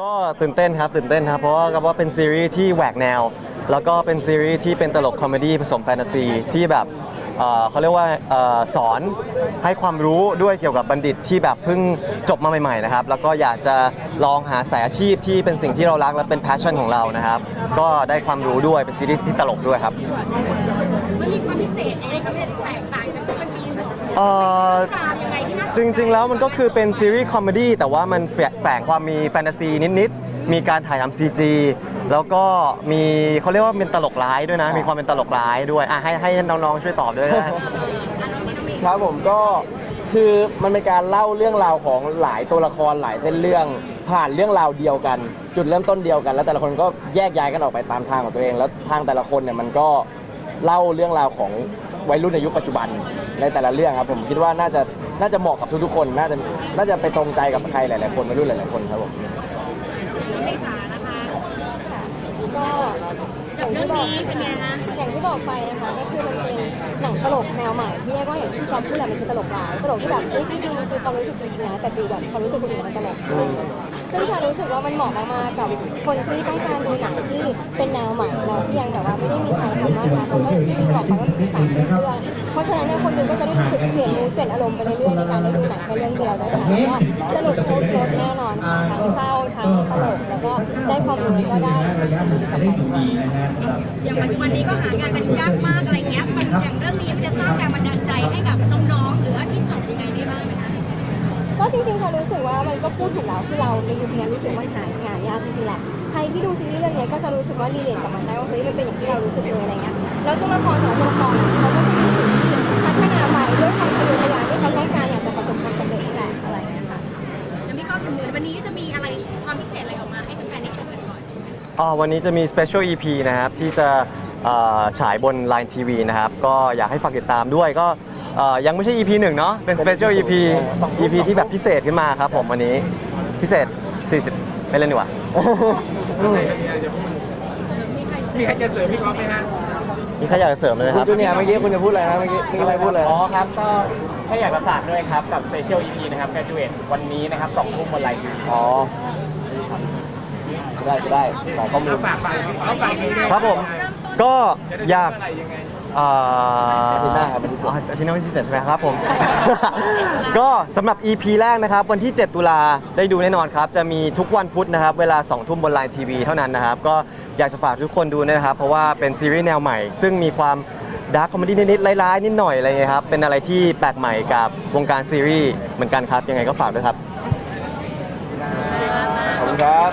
ก็ตื่นเต้นครับตื่นเต้นครับเพราะว่าก็ว่าเป็นซีรีส์ที่แหวกแนว แล้วก็เป็นซีรีส์ที่เป็นตลกคอมเมดี้ผสมแฟนตาซีที่แบบเอ่อเขาเรียกว่าเอ่อสอนให้ความรู้ด้วยเกี่ยวกับบัณฑิตที่แบบเพิ่งจบมาใหม่ๆนะครับแล้วก็อยากจะลองหาสายอาชีพที่เป็นสิ่งที่เรารักและเป็นแพชชั่นของเรานะครับ ก็ได้ความรู้ด้วยเป็นซีรีส์ที่ตลกด้วยครับ มันมีความพิเศษยังไงครับเนี่ยแตกต่างจากปกติของเอ่อ จริง ๆ แล้วมันก็คือเป็นซีรีส์คอมเมดี้แต่ว่ามันแฝแฝงความมีแฟนตาซีนิดๆ มีการถ่ายทำซีจีแล้วก็มีเขาเรียกว่าเป็นตลกร้ายด้วยนะ มีความเป็นตลกร้ายด้วยอะให้ให้น้องๆช่วยตอบด้วยนะอันนี้ต้องมีครับผมก็คือมันเป็นการเล่าเรื่องราวของหลายตัวละครหลายเส้นเรื่อง ผ่านเรื่องราวเดียวกัน จุดเริ่มต้นเดียวกัน แล้วแต่ละคนก็แยกย้ายกันออกไปตามทางของตัวเอง แล้วทางแต่ละคนเนี่ยมันก็เล่าเรื่องราวของ วัยรุ่นในยุคปัจจุบันในแต่ละเรื่องครับ ผมคิดว่าน่าจะน่าจะเหมาะกับทุกๆคน น่าจะน่าจะไปตรงใจกับใครหลายๆคนวัยรุ่นหลายๆคนครับผม ไม่สานะคะ ก็ อจากย่างที่บอกนี้เป็นไงฮะอย่างที่บอกไปนะคะก็คือมันเป็นหนังตลกแนวใหม่ที่เรียกว่าอย่างที่จอมพูดแหละมันคือตลกร้ายตลกที่แบบเอ้ยจริงๆมันคือความรู้สึกจริงๆนะแต่ดูแบบความรู้สึกคนอื่นมันตลกซึ่งฉันรู้สึกว่ามันเหมาะมากๆกับคนที่ต้องการดูหนังที่เป็นแนวใหม่แนวที่ยังแบบว่าไม่ได้มีใครทำมากนะแล้วก็อย่างที่พี่บอกไปว่ามีสามเส้ นั้นเนี่ยคนดูก็จะได้รู้สึกเปลี่ยนมูดเปลี่ยนอารมณ์ไปเรื่อยๆในการได้ดูหนังแค่เรื่องเดียวนะคะแล้วก็สนุกครบรถแน่นอนค่ะทั้งเศร้าทั้งตลกแล้วก็ได้ความรู้แล้วก็ได้อย่างปัจจุบันนี้ก็หางานกันยากมากอะไรเงี้ยมันอย่างเรื่องนี้มันจะสร้างแรงบันดาลใจให้กับน้องๆหรือว่าที่จบยังไงได้บ้างไหมคะก็จริงๆค่ะรู้สึกว่ามันก็พูดถึงเราที่เราในยุคนี้รู้สึกว่าหางานยากจริงๆแหละใครที่ดูซีรีส์เรื่องนี้ก็จะรู้สึกว่ารีเลทกับมันได้ว่าเฮ้ยมันเป็นอย่างที่เรารู้สึกเลยอะไรเงี้ยแล้วตัวละครแต่ละตัวละคร อ๋อวันนี้จะมี Special EP นะครับ ที่จะเอ่อฉายบน Line TV นะครับ ก็อยากให้ฝากติดตามด้วยก็เอ่อยังไม่ใช่ EP 1เนาะเป็น Special EP EP ที่แบบพิเศษขึ้นมาครับผมวันนี้พิเศษ 40 ไม่เล่นดีกว่า มีใครจะเสริมพี่ก๊อฟไหมฮะมีใครอยากจะเสริมเลยไหมคุคณรับ จูเนียร์เมื่อกี้คุณจะพูดอะไรนะเมื่อกี้เมื่อกี้ไม่พูดเลยอ๋อครับ ก็แค่อยากจะฝากด้วยครับ กับ Special EP นะครับ Graduate วันนี้นะครับ2ทุ่มบนไลน์ทีวีอ๋อ ได้ได้ขอข้อมูล เอาฝากไปเอาฝากดีเลยครับผม ก็อยากอะไรยังไงเอ่ออาทิตย์หน้าครับอาทิตย์หน้า อ๋ออาทิตย์หน้าวันที่เจ็ดใช่ไหมครับผม ก็สำหรับ EP แรกนะครับ วันที่ 7 ตุลาได้ดูแน่นอนครับ จะมีทุกวันพุธนะครับ เวลา 2 ทุ่มบนไลน์ทีวีเท่านั้นนะครับ ก็อยากจะฝากทุกคนดูนะครับ เพราะว่าเป็นซีรีส์แนวใหม่ ซึ่งมีความดาร์คคอมเมดี้นิดๆร้ายๆ นิดหน่อยอะไรเงี้ยครับเป็นอะไรที่แปลกใหม่กับวงการซีรีส์เหมือนกันครับยังไงก็ฝากด้วยครับ ขอบคุณครับ